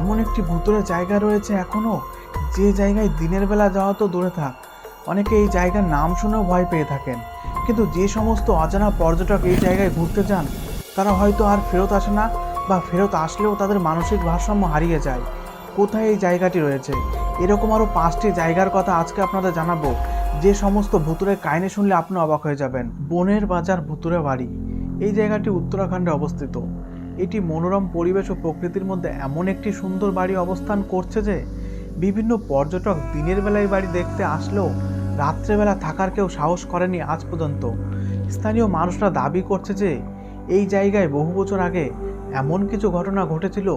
এমন একটি ভুতুরে জায়গা রয়েছে এখনও যে জায়গায় দিনের বেলা যাওয়া তো দূরে থাক। অনেকে এই জায়গার নাম শুনেও ভয় পেয়ে থাকেন। কিন্তু যে সমস্ত অজানা পর্যটক এই জায়গায় ঘুরতে যান, তারা হয়তো আর ফেরত আসে না বা ফেরত আসলেও তাদের মানসিক ভারসাম্য হারিয়ে যায়। কোথায় এই জায়গাটি রয়েছে? এরকম আরও পাঁচটি জায়গার কথা আজকে আপনাদের জানাব। যে সমস্ত ভুতুরে কাহিনী শুনলে আপনি অবাক হয়ে যাবেন। বনের বাজার ভুতুরে বাড়ি। এই জায়গাটি উত্তরাখণ্ডে অবস্থিত। এটি মনোরম পরিবেশ ও প্রকৃতির মধ্যে এমন একটি সুন্দর বাড়ি অবস্থান করছে যে বিভিন্ন পর্যটক দিনের বেলায় বাড়ি দেখতে আসলেও রাত্রেবেলা থাকার কেউ সাহস করেনি আজ পর্যন্ত। স্থানীয় মানুষরা দাবি করছে যে এই জায়গায় বহু বছর আগে এমন কিছু ঘটনা ঘটেছিল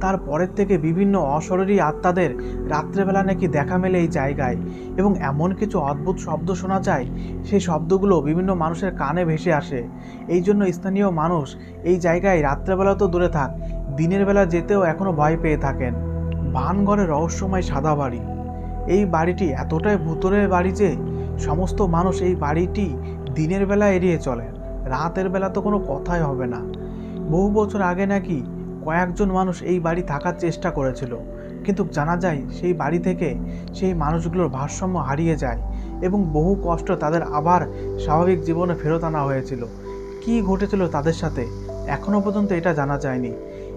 তারপরের থেকে বিভিন্ন অশরীরী আত্মাদের রাত্রেবেলা নাকি দেখা মেলে এই জায়গায়। এবং এমন কিছু অদ্ভুত শব্দ শোনা যায়, সেই শব্দগুলো বিভিন্ন মানুষের কানে ভেসে আসে। এই জন্য স্থানীয় মানুষ এই জায়গায় রাত্রেবেলা তো দূরে থাক, দিনের বেলা যেতেও এখনও ভয় পেয়ে থাকেন। ভানগড়ের রহস্যময় সাদা বাড়ি। এই বাড়িটি এতটাই ভূতরের বাড়ি যে, সমস্ত মানুষ এই বাড়িটি দিনের বেলা এড়িয়ে চলে রাতের বেলা তো কোনো কথাই হবে না। বহু বছর আগে নাকি কয়েকজন মানুষ এই বাড়ি থাকার চেষ্টা করেছিল। কিন্তু জানা যায়, সেই বাড়ি থেকে সেই মানুষগুলোর ভারসাম্য হারিয়ে যায় এবং বহু কষ্ট তাদের আবার স্বাভাবিক জীবনে ফেরত আনা হয়েছিল। কী ঘটেছিল তাদের সাথে? এখনও পর্যন্ত এটা জানা যায়নি।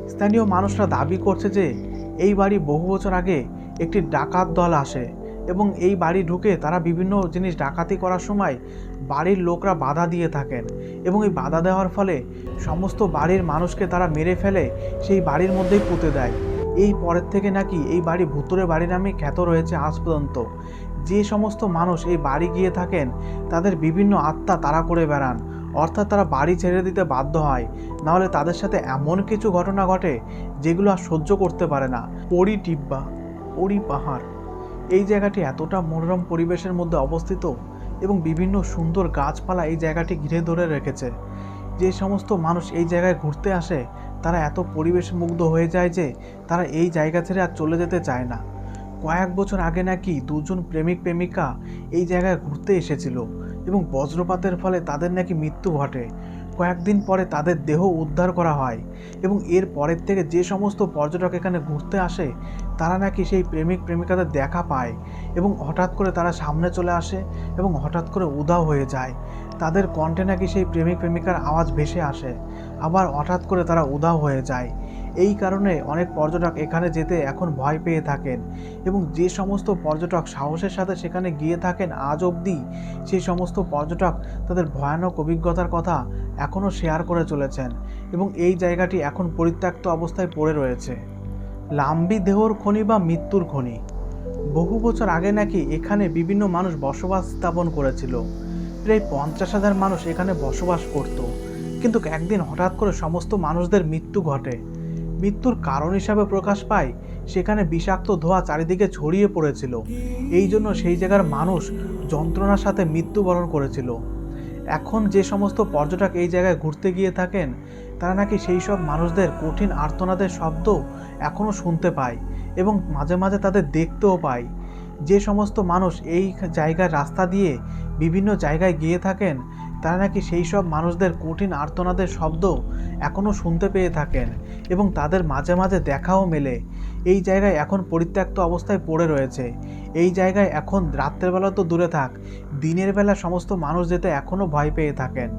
স্থানীয় মানুষরা দাবি করছে যে, এই বাড়ি বহু বছর আগে একটি ডাকাত দল আসে। এবং এই বাড়ি ঢুকে তারা বিভিন্ন জিনিস ডাকাতি করার সময় বাড়ির লোকরা বাধা দিয়ে থাকেন এবং এই বাধা দেওয়ার ফলে সমস্ত বাড়ির মানুষকে তারা মেরে ফেলে, সেই বাড়ির মধ্যেই পুঁতে দেয়। এই পরের থেকে নাকি এই বাড়ি ভুতুরে বাড়ি নামে খ্যাত রয়েছে আজ পর্যন্ত। যে সমস্ত মানুষ এই বাড়ি গিয়ে থাকেন, তাদের বিভিন্ন আত্মা তারা করে বেড়ান। অর্থাৎ তারা বাড়ি ছেড়ে দিতে বাধ্য হয়। নাহলে তাদের সাথে এমন কিছু ঘটনা ঘটে, যেগুলো আর সহ্য করতে পারে না। পরি টিব্বা, পরি পাহাড়। এই জায়গাটি এতটা মনোরম পরিবেশের মধ্যে অবস্থিত এবং বিভিন্ন সুন্দর গাছপালা এই জায়গাটি ঘিরে ধরে রেখেছে। যে সমস্ত মানুষ এই জায়গায় ঘুরতে আসে, তারা এত পরিবেশ মুগ্ধ হয়ে যায় যে তারা এই জায়গা ছেড়ে আর চলে যেতে চায় না। কয়েক বছর আগে নাকি দুজন প্রেমিক প্রেমিকা এই জায়গায় ঘুরতে এসেছিল এবং বজ্রপাতের ফলে তাদের নাকি মৃত্যু ঘটে। কয়েকদিন পরে তাদের দেহ উদ্ধার করা হয় এবং এর পরের থেকে যে সমস্ত পর্যটক এখানে ঘুরতে আসে তারা নাকি সেই প্রেমিক প্রেমিকাদের দেখা পায় এবং হঠাৎ করে তারা সামনে চলে আসে এবং হঠাৎ করে উধাও হয়ে যায়। তাদের কণ্ঠে নাকি সেই প্রেমিক প্রেমিকার আওয়াজ ভেসে আসে। আবার হঠাৎ করে তারা উধাও হয়ে যায়। এই কারণে অনেক পর্যটক এখানে যেতে এখন ভয় পেয়ে থাকেন এবং যে সমস্ত পর্যটক সাহসের সাথে সেখানে গিয়ে থাকেন আজ অবধি, সেই সমস্ত পর্যটক তাদের ভয়ানক অভিজ্ঞতার কথা এখনও শেয়ার করে চলেছেন এবং এই জায়গাটি এখন পরিত্যক্ত অবস্থায় পড়ে রয়েছে। লাম্বি দেহর খনি বা মৃত্যুর খনি। বহু বছর আগে নাকি এখানে বিভিন্ন মানুষ বসবাস স্থাপন করেছিল। প্রায় পঞ্চাশ হাজার মানুষ এখানে বসবাস করত। কিন্তু একদিন হঠাৎ করে সমস্ত মানুষদের মৃত্যু ঘটে। মৃত্যুর কারণ হিসাবে প্রকাশ পায়, সেখানে বিষাক্ত ধোঁয়া চারিদিকে ছড়িয়ে পড়েছিল। এই জন্য সেই জায়গার মানুষ যন্ত্রণার সাথে মৃত্যুবরণ করেছিল। এখন যে সমস্ত পর্যটক এই জায়গায় ঘুরতে গিয়ে থাকেন, তারা নাকি সেই সব মানুষদের কঠিন আর্তনাদের শব্দ এখনও শুনতে পায় এবং মাঝে মাঝে তাদের দেখতেও পায়। যে সমস্ত মানুষ এই জায়গার রাস্তা দিয়ে বিভিন্ন জায়গায় গিয়ে থাকেন তারা নাকি সেই সব মানুষদের কঠিন আর্তনাদের শব্দ এখনও শুনতে পেয়ে থাকেন এবং তাদের মাঝে মাঝে দেখাও মেলে। এই জায়গায় এখন পরিত্যক্ত অবস্থায় পড়ে রয়েছে। এই জায়গায় এখন রাত্রেবেলা তো দূরে থাক, দিনের বেলা সমস্ত মানুষ যেতে এখনও ভয় পেয়ে থাকেন।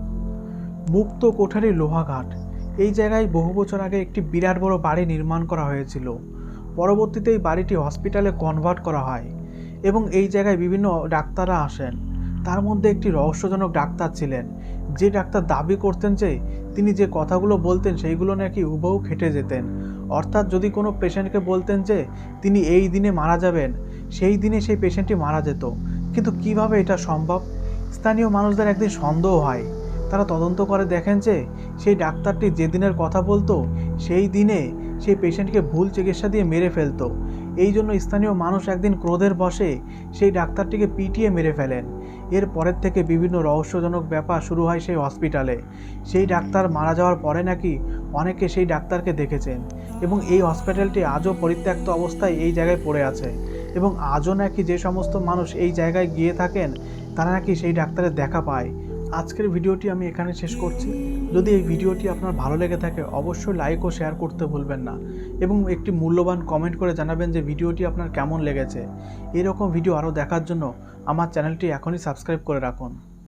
মুক্ত কোঠারি লোহাঘাট। এই জায়গায় বহু বছর আগে একটি বিরাট বড় বাড়ি নির্মাণ করা হয়েছিল। পরবর্তীতে এই বাড়িটি হসপিটালে কনভার্ট করা হয় এবং এই জায়গায় বিভিন্ন ডাক্তাররা আসেন। তার মধ্যে একটি রহস্যজনক ডাক্তার ছিলেন। যে ডাক্তার দাবি করতেন যে, তিনি যে কথাগুলো বলতেন সেইগুলো নাকি হুবহু খেটে যেতেন। অর্থাৎ যদি কোনো পেশেন্টকে বলতেন যে, তিনি এই দিনে মারা যাবেন, সেই দিনে সেই পেশেন্টটি মারা যেত। কিন্তু কীভাবে এটা সম্ভব? স্থানীয় মানুষদের একদিন সন্দেহ হয়। তারা তদন্ত করে দেখেন যে, সেই ডাক্তারটি যে দিনের কথা বলতো, সেই দিনে সেই পেশেন্টকে ভুল চিকিৎসা দিয়ে মেরে ফেলতো। এই জন্য স্থানীয় মানুষ একদিন ক্রোধের বসে সেই ডাক্তারটিকে পিটিয়ে মেরে ফেলেন। এর পরের থেকে বিভিন্ন রহস্যজনক ব্যাপার শুরু হয় সেই হসপিটালে। সেই ডাক্তার মারা যাওয়ার পরে নাকি অনেকে সেই ডাক্তারকে দেখেছেন এবং এই হসপিটালটি আজও পরিত্যক্ত অবস্থায় এই জায়গায় পড়ে আছে এবং আজও নাকি যে সমস্ত মানুষ এই জায়গায় গিয়ে থাকেন, তারা নাকি সেই ডাক্তারের দেখা পায়। আজকের ভিডিওটি আমি এখানে শেষ করছি। যদি এই ভিডিওটি আপনার ভালো লেগে থাকে, অবশ্যই লাইক ও শেয়ার করতে ভুলবেন না। এবং একটি মূল্যবান কমেন্ট করে জানাবেন যে ভিডিওটি আপনার কেমন লেগেছে। এরকম ভিডিও আরও দেখার জন্য আমার চ্যানেলটি এখনই সাবস্ক্রাইব করে রাখুন।